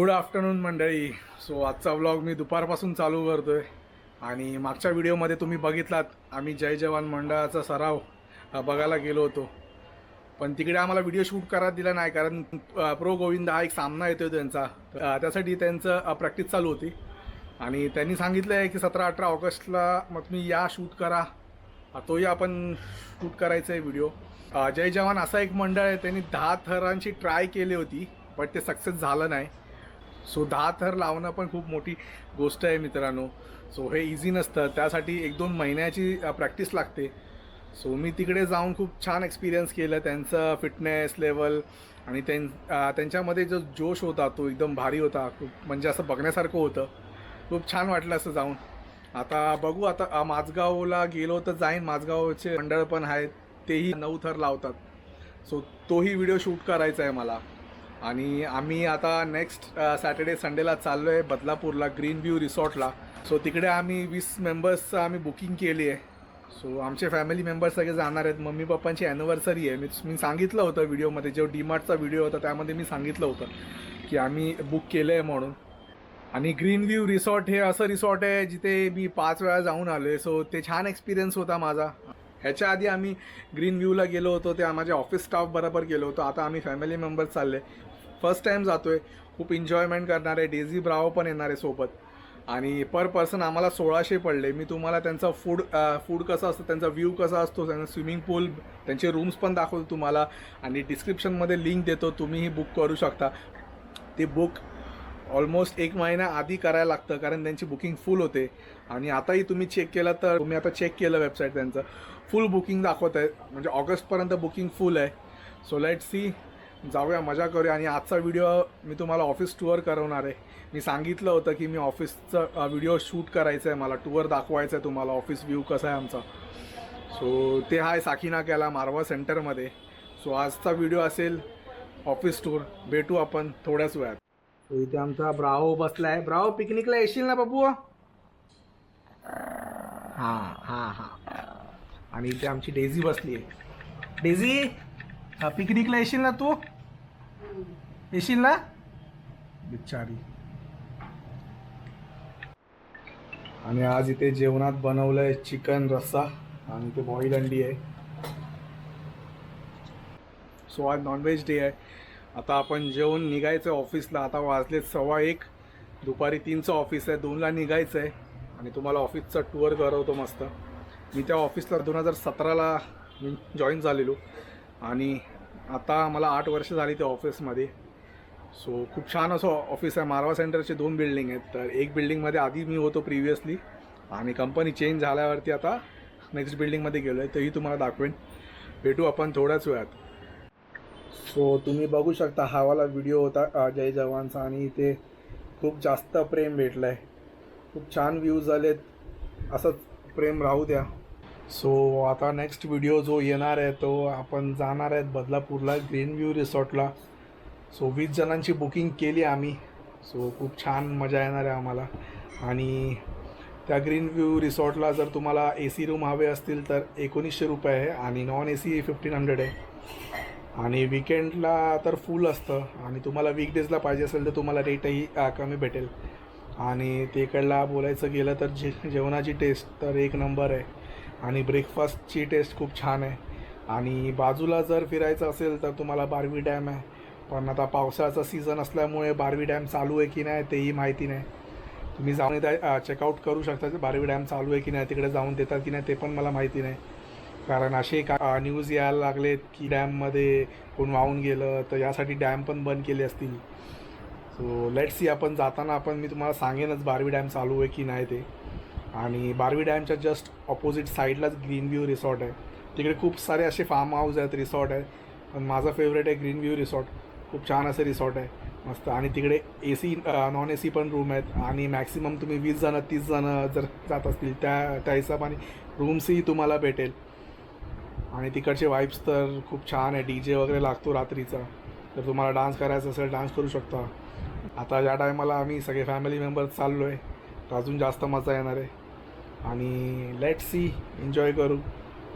Good afternoon मंडळी. So आजचा vlog मी दुपारपासून चालू करतो आहे आणि मागच्या व्हिडिओमध्ये तुम्ही बघितलात आम्ही जय जवान मंडळाचा सराव बघायला गेलो होतो. पण तिकडे आम्हाला व्हिडिओ शूट करायला दिला नाही कारण प्रो गोविंद हा एक सामना येतोय त्यांचा. त्यासाठी त्यांचं प्रॅक्टिस चालू होती. आणि त्यांनी सांगितलं आहे की सतरा अठरा ऑगस्टला मग तुम्ही या शूट करा. तोही आपण शूट करायचा आहे व्हिडिओ जय जवान असा एक मंडळ आहे त्यांनी दहा थरांची ट्राय केली होती बट ते सक्सेस झालं नाही. सो दहा थर लावणं पण खूप मोठी गोष्ट आहे मित्रांनो. सो हे इझी नसतं. त्यासाठी एक दोन महिन्याची प्रॅक्टिस लागते. सो मी तिकडे जाऊन खूप छान एक्सपिरियन्स केलं. त्यांचं फिटनेस लेवल आणि त्यां त्यांच्यामध्ये जो जोश होता तो एकदम भारी होता. खूप म्हणजे असं बघण्यासारखं होतं. खूप छान वाटलं असं जाऊन. आता बघू आता माझगावला गेलो तर जाईन. माझगावचे मंडळ पण आहेत तेही नऊ थर लावतात. सो तोही व्हिडिओ शूट करायचा आहे मला. आणि आम्ही आता नेक्स्ट सॅटर्डे संडेला चाललो आहे बदलापूरला ग्रीन व्ह्यू रिसॉर्टला सो तिकडे आम्ही वीस मेंबर्सचं आम्ही बुकिंग केली आहे. सो आमचे फॅमिली मेंबर्स सगळे जाणार आहेत. मम्मी पप्पांची ॲनिव्हर्सरी आहे. मी मी सांगितलं होतं व्हिडिओमध्ये जो डीमार्टचा व्हिडिओ होता त्यामध्ये मी सांगितलं होतं की आम्ही बुक केलं आहे म्हणून. आणि ग्रीन व्ह्यू रिसॉर्ट हे असं रिसॉर्ट आहे जिथे मी पाच वेळा जाऊन आलो आहे सो ते छान एक्सपिरियन्स होता माझा. ह्याच्या आधी आम्ही ग्रीन व्ह्यूला गेलो होतो. त्या माझ्या ऑफिस स्टाफ बरोबर गेलो होतो. आता आम्ही फॅमिली मेंबर्स चालले फर्स्ट टाईम जातो आहे खूप एन्जॉयमेंट करणार आहे डेझी ब्रावो पण येणार आहे सोबत. आणि पर पर्सन आम्हाला सोळाशे पडले. मी तुम्हाला त्यांचा फूड फूड कसं असतं त्यांचा व्ह्यू कसा असतो त्यांचा स्विमिंग पूल त्यांचे रूम्स पण दाखवतो तुम्हाला. आणि डिस्क्रिप्शनमध्ये लिंक देतो तुम्हीही बुक करू शकता. ते बुक ऑलमोस्ट एक महिना आधी करायला लागतं कारण त्यांची बुकिंग फुल होते. आणि आताही तुम्ही चेक केलं तर तुम्ही आता चेक केलं वेबसाईट त्यांचं. फुल बुकिंग दाखवत आहे म्हणजे ऑगस्टपर्यंत बुकिंग फुल आहे. सो लेट सी जाऊया मजा करूया. आणि आजचा व्हिडिओ मी तुम्हाला ऑफिस टूअर करवणार आहे. मी सांगितलं होतं की मी ऑफिसचं व्हिडिओ शूट करायचं आहे मला टूअर दाखवायचं आहे तुम्हाला ऑफिस व्ह्यू कसा आहे आमचा. सो ते आहे साखीनाक्याला मारवा सेंटरमध्ये सो आजचा व्हिडिओ असेल ऑफिस टूर भेटू आपण थोड्याच वेळात. इथे आमचा ब्राहो बसला आहे ब्राहो पिकनिकला येशील ना बाबू हा हा हा. आणि इथे आमची डेझी बसली आहे डेझी हा पिकनिकला येशील ना तू? येशील ना? बिचारी. आणि आज इथे जेवणात बनवलंय चिकन रस्सा आणि ते बॉईल अंडी आहे. सो आज नॉनव्हेज डे आहे. आता आपण जेवण निघायचं आहे ऑफिसला आता वाजले सव्वा एक. दुपारी तीनचं ऑफिस आहे. दोनला निघायचं आहे आणि तुम्हाला ऑफिसचा टूर करवतो मस्त. मी त्या ऑफिसला दोन हजार सतराला मी जॉईन झालेलो. आणि आता मला आठ वर्ष झाली त्या ऑफिसमध्ये सो खूप छान असं ऑफिस आहे. मारवा सेंटरचे दोन बिल्डिंग आहेत. तर एक बिल्डिंगमध्ये आधी मी होतो प्रिव्हियसली आणि कंपनी चेंज झाल्यावरती आता नेक्स्ट बिल्डिंगमध्ये गेलो आहे तेही तुम्हाला दाखवेन. भेटू आपण थोड्याच वेळात. सो तुम्ही बघू शकता हा वाला व्हिडिओ होता जय जवानचा. आणि इथे खूप जास्त प्रेम भेटलं आहे खूप छान व्ह्यूज आलेत. असंच प्रेम राहू द्या. सो आता नेक्स्ट व्हिडिओ जो येणार आहे तो आपण जाणार आहेत बदलापूरला ग्रीन व्ह्यू रिसॉर्टला सो वीस जणांची बुकिंग केली आम्ही. सो खूप छान मजा येणार आहे आम्हाला. आणि त्या ग्रीन व्ह्यू रिसॉर्टला जर तुम्हाला ए सी रूम हवे असतील तर एकोणीसशे रुपये आहे आणि non A C fifteen hundred आहे. आणि विकेंडला तर फुल असतं. आणि तुम्हाला वीकडेजला पाहिजे असेल तर तुम्हाला रेटही कमी भेटेल. आणि तिकडला बोलायचं गेलं तर जे जेवणाची टेस्ट तर एक नंबर आहे. आणि ब्रेकफास्टची टेस्ट खूप छान आहे. आणि बाजूला जर फिरायचं असेल तर तुम्हाला बारवी डॅम आहे. पण आता पावसाळ्याचा सीझन असल्यामुळे बारवी डॅम चालू आहे की नाही तेही माहिती नाही. तुम्ही जाऊन एकदा चेकआउट करू शकता बारवी डॅम चालू आहे की नाही तिकडे जाऊन देतात की नाही ते पण मला माहिती नाही. कारण असे का न्यूज यायला लागलेत की डॅममध्ये कोण वाहून गेलं तर यासाठी डॅम पण बंद केले असतील. सो लेट सी आपण जाताना आपण मी तुम्हाला सांगेनच बारवी डॅम चालू आहे की नाही ते. आणि बारवी डॅमच्या जस्ट ऑपोजिट साईडलाच ग्रीन व्ह्यू रिसॉर्ट आहे. तिकडे खूप सारे असे फार्म हाऊस आहेत रिसॉर्ट आहेत पण माझं फेवरेट आहे ग्रीन व्ह्यू रिसॉर्ट खूप छान असं रिसॉर्ट आहे. मस्त. आणि तिकडे A C non A C पण रूम आहेत. आणि मॅक्सिमम तुम्ही वीस जणं तीस जणं जर जात असतील त्या त्या हिशोबाने रूम्सही तुम्हाला भेटेल. आणि तिकडचे वाईब्स तर खूप छान आहे. डी जे वगैरे लागतो रात्रीचा. तर तुम्हाला डान्स करायचा असेल डान्स करू शकता. आता या टायमाला आम्ही सगळे फॅमिली मेंबर्स चाललो आहे तर अजून जास्त मजा येणार आहे. आणि लेट सी एन्जॉय करू.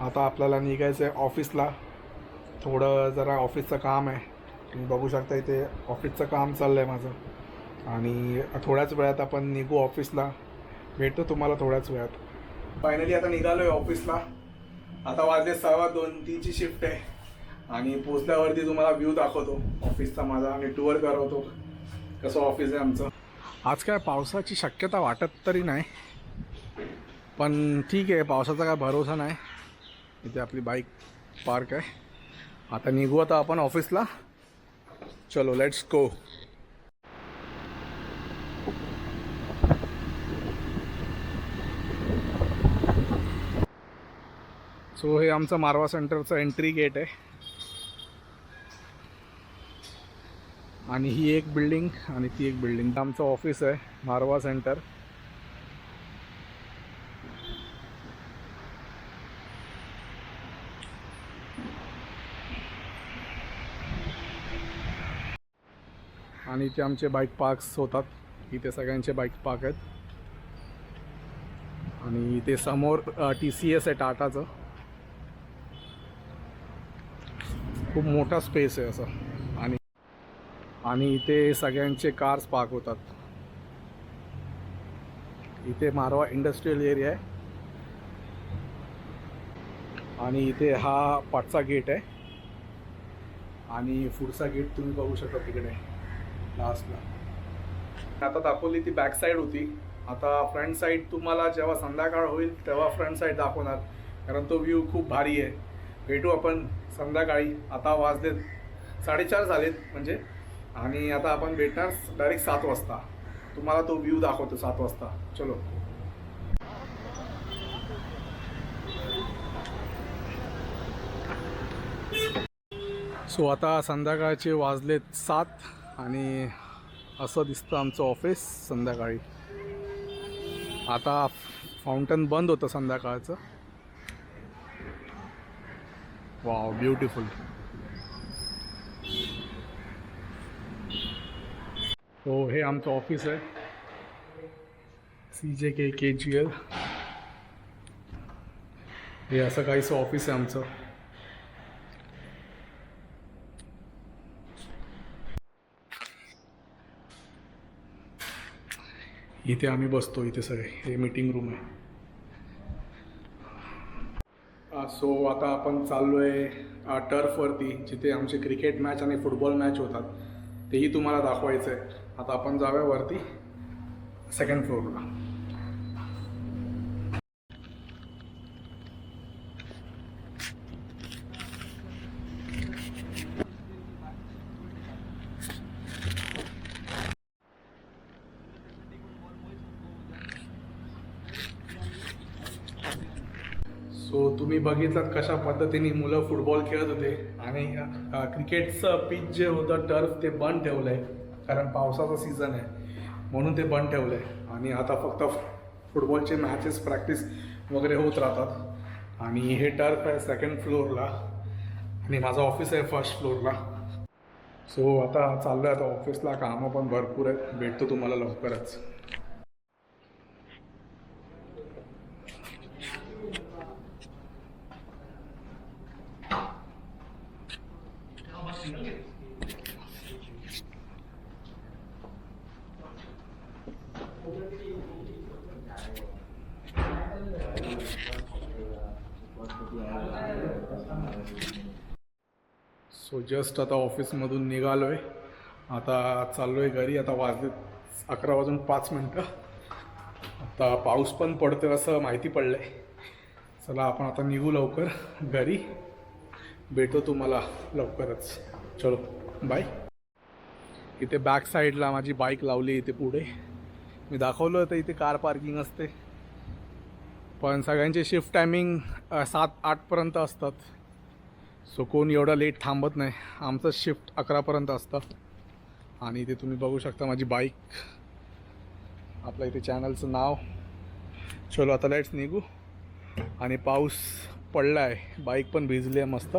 आता आपल्याला निघायचं आहे ऑफिसला थोडं जरा ऑफिसचं काम आहे. तुम्ही बघू शकता इथे ऑफिसचं काम चाललं आहे माझं. आणि थोड्याच वेळात आपण निघू ऑफिसला. भेटतो तुम्हाला थोड्याच वेळात. फायनली आता निघालो आहे ऑफिसला. आता वाजले सव्वा दोन तीनची शिफ्ट आहे. आणि पोचल्यावरती तुम्हाला व्ह्यू दाखवतो. ऑफिसचा माझा आणि टूर करवतो. कसं ऑफिस आहे आमचं. आज काय पावसाची शक्यता वाटत तरी नाही. पण ठीक आहे पावसाचा काय भरोसा नाही. इथे आपली बाईक पार्क आहे. आता निघू आता आपण ऑफिसला. चलो लेट्स गो सो हे आमचं मारवा सेंटरचं एंट्री गेट आहे. आणि ही एक बिल्डिंग आणि ती एक बिल्डिंग आमचं ऑफिस आहे मारवा सेंटर. आणि इथे आमचे बाईक पार्क्स होतात. इथे सगळ्यांचे बाईक पार्क आहेत. आणि इथे समोर टी सी एस आहे टाटाचं. खूप मोठा स्पेस आहे असं. आणि आणि इथे सगळ्यांचे कार्स पार्क होतात. इथे मारवा इंडस्ट्रीयल एरिया आहे. आणि इथे हा पाठचा गेट आहे. आणि पुढचा गेट तुम्ही बघू शकता तिकडे. लास्टला आता दाखवली ती बॅक साईड होती. आता फ्रंट साईड तुम्हाला जेव्हा संध्याकाळ होईल तेव्हा फ्रंट साईड दाखवणार. कारण तो व्ह्यू खूप भारी आहे. भेटू आपण संध्याकाळी. आता वाजलेत साडेचार झालेत म्हणजे. आणि आता आपण भेटणार डायरेक्ट सात वाजता. तुम्हाला तो व्ह्यू दाखवतो सात वाजता. चलो. सो आता संध्याकाळचे वाजलेत सात. आणि असं दिसतं आमचं ऑफिस संध्याकाळी. आता फाउंटन बंद होतं संध्याकाळचं. वाव ब्युटिफुल हो हे आमचं ऑफिस आहे. सी जे के के जी एल हे असं काहीसं ऑफिस आहे आमचं. इथे आम्ही बसतो इथे सगळे. हे मीटिंग रूम आहे. सो आता आपण चाललो आहे टर्फवरती जिथे आमचे क्रिकेट मॅच आणि फुटबॉल मॅच होतात. तेही तुम्हाला दाखवायचं आहे आता आपण जाऊया वरती सेकंड फ्लोअरला सो तुम्ही बघितलात कशा पद्धतीने मुलं फुटबॉल खेळत होते आणि क्रिकेटचं पिच जे होतं टर्फ ते बंद ठेवलं आहे कारण पावसाचा सीझन आहे. म्हणून ते बंद ठेवलं आहे आणि आता फक्त फुटबॉलचे मॅचेस प्रॅक्टिस वगैरे होत राहतात. आणि हे टर्फ आहे सेकंड फ्लोअरला आणि माझं ऑफिस आहे फर्स्ट फ्लोअरला सो आता चाललो आहे आता ऑफिसला कामं पण भरपूर आहेत. भेटतो तुम्हाला लवकरच. सो जस्ट आता ऑफिसमधून निघालो आहे आता चाललो आहे घरी. आता वाजले अकरा वाजून पाच मिनटं. आता पाऊस पण पडतो असं माहिती पडलं आहे चला आपण आता निघू लवकर घरी. भेटतो तुम्हाला लवकरच. चलो बाय इथे बॅक साईडला माझी बाईक लावली इथे पुढे. मी दाखवलं होतं इथे कार पार्किंग असते. पण सगळ्यांचे शिफ्ट टायमिंग सात आठपर्यंत असतात. सो कोण एवढा लेट थांबत नाही. आमचं शिफ्ट अकरापर्यंत असतं. आणि इथे तुम्ही बघू शकता माझी बाईक आपल्या इथे चॅनलचं नाव. चलो आता लाईट्स निघू. आणि पाऊस पडला आहे बाईक पण भिजली आहे मस्त.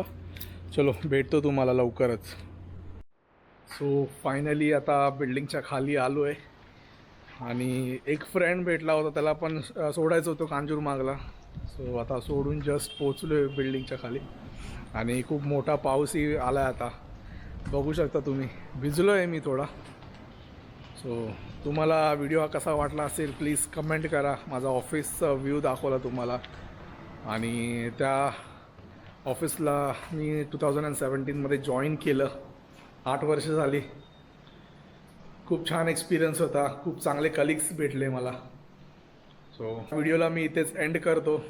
चलो भेटतो तुम्हाला लवकरच. सो फायनली आता बिल्डिंगच्या खाली आलो आहे आणि एक फ्रेंड भेटला होता. त्याला पण सोडायचं होतं कांजूरमागला. सो आता सोडून जस्ट पोचलो आहे बिल्डिंगच्या खाली. आणि खूप मोठा पाऊसही आला आहे आता. बघू शकता तुम्ही. भिजलो आहे मी थोडा. सो तुम्हाला व्हिडिओ हा कसा वाटला असेल प्लीज कमेंट करा. माझा ऑफिसचा व्ह्यू दाखवला तुम्हाला. आणि त्या ऑफिसला मी टू थाउजंड अँड सेवन्टीनमध्ये जॉईन केलं. आठ वर्ष झाली. खूप छान एक्सपिरियन्स होता. खूप चांगले कलिग्स भेटले मला. सो व्हिडिओला मी इथेच एंड करतो.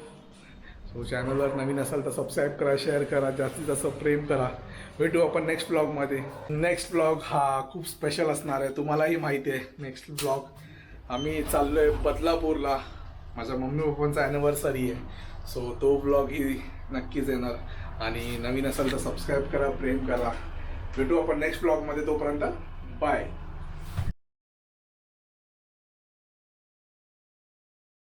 सो चॅनलवर नवीन असाल तर सबस्क्राईब करा शेअर करा जास्तीत जास्त प्रेम करा. भेटू आपण नेक्स्ट ब्लॉगमध्ये नेक्स्ट ब्लॉग हा खूप स्पेशल असणार आहे तुम्हालाही माहिती आहे. नेक्स्ट ब्लॉग आम्ही चाललो आहे बदलापूरला. माझ्या मम्मी पप्पांचा ॲनिव्हर्सरी आहे. सो तो ब्लॉग ही नक्कीच येणार. आणि नवीन असेल तर सबस्क्राईब करा प्रेम करा. भेटू आपण नेक्स्ट ब्लॉगमध्ये तोपर्यंत. बाय